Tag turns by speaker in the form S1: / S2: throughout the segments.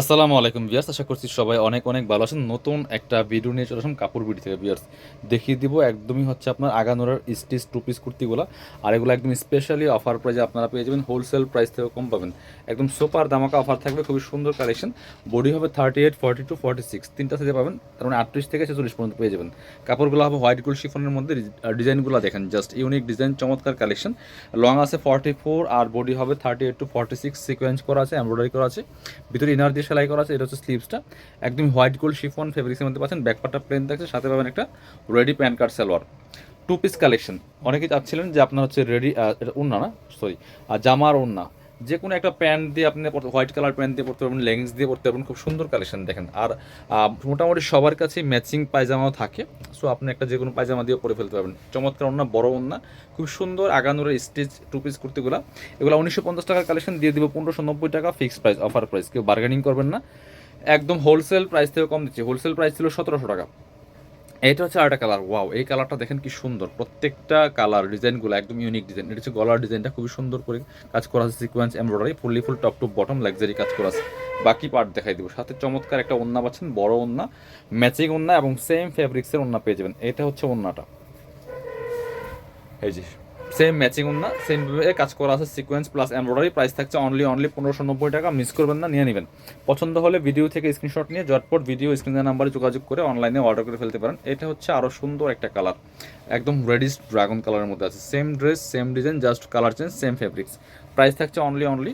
S1: আসসালামু আলাইকুম বিয়ার্স আশা করছি সবাই অনেক অনেক ভালো আছেন। নতুন একটা ভিডিও নিয়ে চলে আসলাম কাপড় বিডি থেকে বিয়ার্স দেখিয়ে দিব একদমই হচ্ছে আপনার আগানোর স্টিচ টু পিস কুর্তিগুলো। আর এগুলো একদম স্পেশালি অফার প্রাইজে আপনারা পেয়ে যাবেন হোলসেল প্রাইস থেকে কম পাবেন। একদম সুপার দামাকা অফার থাকবে, খুবই সুন্দর কালেকশন বডি হবে thirty eight forty two forty six তিনটা সাইজে পাবেন, তার মানে আটত্রিশ থেকে ছেচল্লিশ পর্যন্ত পেয়ে যাবেন। কাপড়গুলো হবে হোয়াইট গোল্ড শিফনের মধ্যে ডিজাইনগুলো দেখেন জাস্ট ইউনিক ডিজাইন চমৎকার কালেকশন লং আছে ফর্টি ফোর আর বডি হবে thirty eight to forty six sequence করা আছে এমব্রয়ডারি করা আছে। ভিতরে ইনার দিয়ে সেলাই করা আছে, এটা হচ্ছে স্লিভসটা একদম হোয়াইট গোল্ড শিফন ফেব্রিক্সের মধ্যে পাচ্ছেন ব্যাকপারটা প্লেন থাকছে, সাথে পাবেন একটা ready pan card salwar two piece collection অনেকে চাচ্ছিলেন যে আপনার হচ্ছে রেডি উন্না না সরি আর জামার উন্না যে কোনো একটা প্যান্ট দিয়ে আপনি হোয়াইট কালার প্যান্ট দিয়ে পড়তে পারবেন, লেগিংস দিয়ে পড়তে পারবেন, খুব সুন্দর কালেকশন দেখেন। আর মোটামুটি সবার কাছে ম্যাচিং পায়জামাও থাকে, সো আপনি একটা যে কোনো পায়জামা দিয়ে পরে ফেলতে পারবেন। চমৎকার ওন্না বড় ওন্না খুব সুন্দর আগানোর স্টিচ টু পিস কুর্তিগুলো। এগুলো উনিশশো পঞ্চাশ টাকার কালেকশন, দিয়ে দিব পনেরোশো নব্বই টাকা ফিক্সড প্রাইস অফার প্রাইস কেউ বার্গেনিং করবেন না। একদম হোলসেল প্রাইস থেকে কম দিচ্ছি। হোলসেল প্রাইস ছিল সতেরোশো টাকা। এটা হচ্ছে আরেকটা কালার ওয়াও এই কালারটা দেখেন কি সুন্দর। প্রত্যেকটা কালার ডিজাইনগুলো একদম ইউনিক ডিজাইন এটা হচ্ছে গলার ডিজাইনটা খুবই সুন্দর করে কাজ করা আছে sequence embroidery fully full top to bottom luxury কাজ করা আছে। বাকি পার্ট দেখাই দেবো। সাথে চমৎকার একটা ওন্না পাচ্ছেন, বড় ওন্না ম্যাচিং ওন্না এবং সেম ফেব্রিক্সের ওন্না পেয়ে যাবেন। এটা হচ্ছে ওন্নাটা এই যে। সেম ম্যাচিং না সেম ভাবে কাজ করা আছে সিকোয়েন্স প্লাস এমব্রয়ডারি প্রাইস থাকছে অনলি অনলি পনেরোশো নব্বই টাকা মিস করবেন না, নিয়ে নেবেন। পছন্দ হলে ভিডিও থেকে স্ক্রিনশট নিয়ে জটপট ভিডিও স্ক্রিনের নাম্বারে যোগাযোগ করে অনলাইনে অর্ডার করে ফেলতে পারেন। এটা হচ্ছে আরও সুন্দর একটা কালার একদম রেডিস ড্রাগন কালারের মধ্যে আছে। Same dress same design just colour change same fabrics price থাকছে অনলি অনলি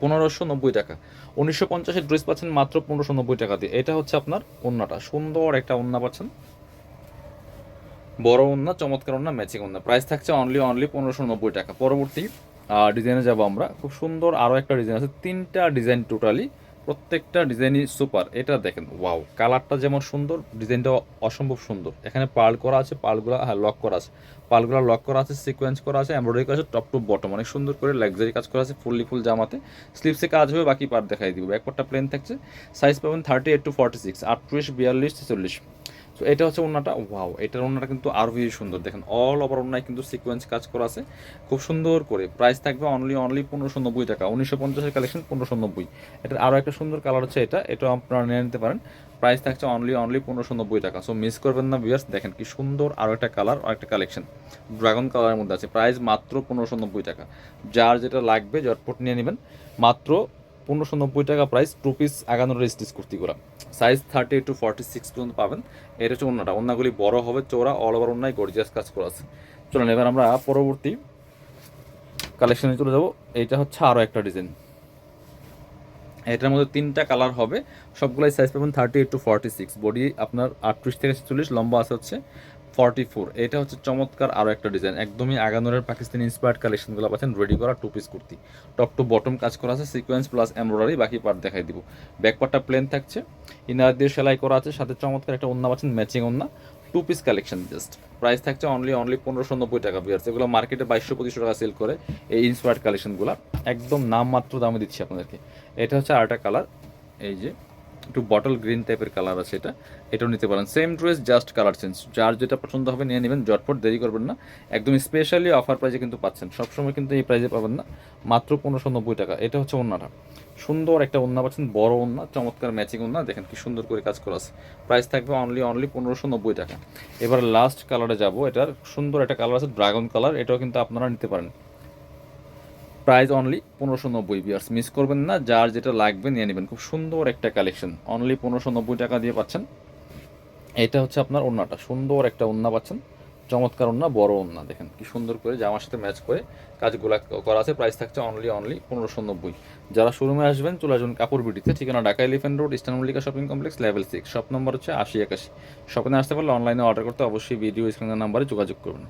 S1: পনেরোশো নব্বই টাকা। উনিশশো পঞ্চাশের ড্রেস পাচ্ছেন মাত্র পনেরোশো নব্বই টাকা দিয়ে। এটা হচ্ছে আপনার ওন্নাটা। সুন্দর একটা ওন্না পাচ্ছেন। বড় ওন্না চমৎকার ওন্না ম্যাচিং ওন্না প্রাইস থাকছে অনলি অনলি পনেরোশো নব্বই টাকা। পরবর্তী ডিজাইনে যাব আমরা। খুব সুন্দর আরও একটা ডিজাইন আছে। তিনটা ডিজাইন টোটালি প্রত্যেকটা ডিজাইনই সুপার এটা দেখেন ওয়াও কালারটা যেমন সুন্দর ডিজাইনটা অসম্ভব সুন্দর। এখানে পার্ল করা আছে পার্লগুলো হ্যাঁ লক করা আছে। পার্লগুলো লক করা আছে সিকোয়েন্স করা আছে এমব্রয়ডারি করা আছে টপ টু বটম অনেক সুন্দর করে লাক্সারি কাজ করা আছে ফুললি ফুল জামাতে। স্লিপসে কাজ হবে, বাকি পার্ট দেখাই দিব। একবারটা প্লেন থাকছে। সাইজ পাবেন thirty eight to forty six আটত্রিশ, বিয়াল্লিশ, ছেচল্লিশ। তো এটা হচ্ছে ওনাটা ওয়াও, এটার ওনাটা কিন্তু আরও বেশি সুন্দর। দেখেন অল ওভার ওনায় কিন্তু সিকোয়েন্স কাজ করা আছে, খুব সুন্দর করে। প্রাইস থাকবে অনলি অনলি পনেরোশো নব্বই টাকা, উনিশশো পঞ্চাশের কালেকশন পনেরোশো নব্বই। এটার আরও একটা সুন্দর কালার হচ্ছে এটা, এটাও আপনারা নিয়ে নিতে পারেন। প্রাইস থাকছে অনলি অনলি পনেরোশো নব্বই টাকা। সো মিস করবেন না ভিউয়ার্স দেখেন কি সুন্দর আরও একটা কালার আর একটা কালেকশন ড্রাগন কালারের মধ্যে আছে। প্রাইস মাত্র পনেরোশো নব্বই টাকা। যার যেটা লাগবে জটপট নিয়ে নেবেন। মাত্র পনেরোশো নব্বই টাকা প্রাইস টু পিস আগানোর stitch কুর্তিগুলো size thirty two forty six পর্যন্ত পাবেন। এটা হচ্ছে অন্যটা অন্যগুলি বড় হবে চোরা অল ওভার অন্যায় গর্জিয়াস কাজ করা আছে। চলুন, এবার আমরা পরবর্তী কালেকশনে চলে যাব। এইটা হচ্ছে আরও একটা ডিজাইন এটার মধ্যে তিনটা কালার হবে। সবগুলাই সাইজ পাবেন thirty eight to forty six body আপনার আটত্রিশ থেকে চল্লিশ লম্বা আছে হচ্ছে ফর্টি ফোর, এটা হচ্ছে চমৎকার আরও একটা ডিজাইন একদমই আগানোরের পাকিস্তানি ইন্সপায়ার্ড কালেকশনগুলো পাচ্ছেন রেডি করা two piece kurti. Top to bottom কাজ করা আছে সিকোয়েন্স প্লাস এমব্রয়ডারি বাকি পার্ট দেখাই দিব। ব্যাক পার্টটা প্লেন থাকছে ইনার দিয়ে সেলাই করা আছে, সাথে চমৎকার একটা ওন্না পাচ্ছেন ম্যাচিং ওন্না। Two piece collection just price থাকছে অনলি অনলি পনেরোশো নব্বই টাকা বিয়ার্স এগুলো মার্কেটে বাইশশো পঁচিশশো টাকা সেল করে এই ইন্সপায়ার্ড কালেকশনগুলো একদম নামমাত্র দামে দিচ্ছি আপনাদেরকে। এটা হচ্ছে আরেকটা কালার এই যে একটু বটল গ্রিন টাইপের কালার আছে এটা, এটাও নিতে পারেন। Same dress just colour change যার যেটা পছন্দ হবে নিয়ে নেবেন জটপট দেরি করবেন না। একদম স্পেশালি অফার প্রাইজে কিন্তু পাচ্ছেন। সবসময় কিন্তু এই প্রাইজে পাবেন না। মাত্র পনেরোশো নব্বই টাকা। এটা হচ্ছে ওন্নাটা। সুন্দর একটা ওন্না পাচ্ছেন, বড় ওন্না, চমৎকার ম্যাচিং ওন্না। দেখেন কি সুন্দর করে কাজ করা আছে। প্রাইস থাকবে অনলি অনলি পনেরোশো নব্বই টাকা। এবার লাস্ট কালারে যাব। এটার সুন্দর একটা কালার আছে ড্রাগন কালার এটাও কিন্তু আপনারা নিতে পারেন। প্রাইস অনলি পনেরোশো নব্বই বিয়ার্স মিস করবেন না, যার যেটা লাগবে নিয়ে নেবেন। খুব সুন্দর একটা কালেকশন অনলি পনেরোশো নব্বই টাকা দিয়ে পাচ্ছেন। এটা হচ্ছে আপনার ওন্নাটা সুন্দর একটা ওন্না পাচ্ছেন। চমৎকার ওন্না বড় ওন্না দেখেন কি সুন্দর করে জামার সাথে ম্যাচ করে কাজগুলো করা আছে। প্রাইস থাকছে অনলি অনলি পনেরোশো নব্বই। যারা শোরুমে আসবেন, চলে আসবেন কাপড় বিটিতে ঠিকানা Dhaka elephant road eastern Mallika shopping complex level six shop number হচ্ছে আশি একাশি। শপিংয়ে আসতে পারলে অনলাইনে অর্ডার করতে অবশ্যই ভিডিও স্ক্রিনের নাম্বারে যোগাযোগ করবেন।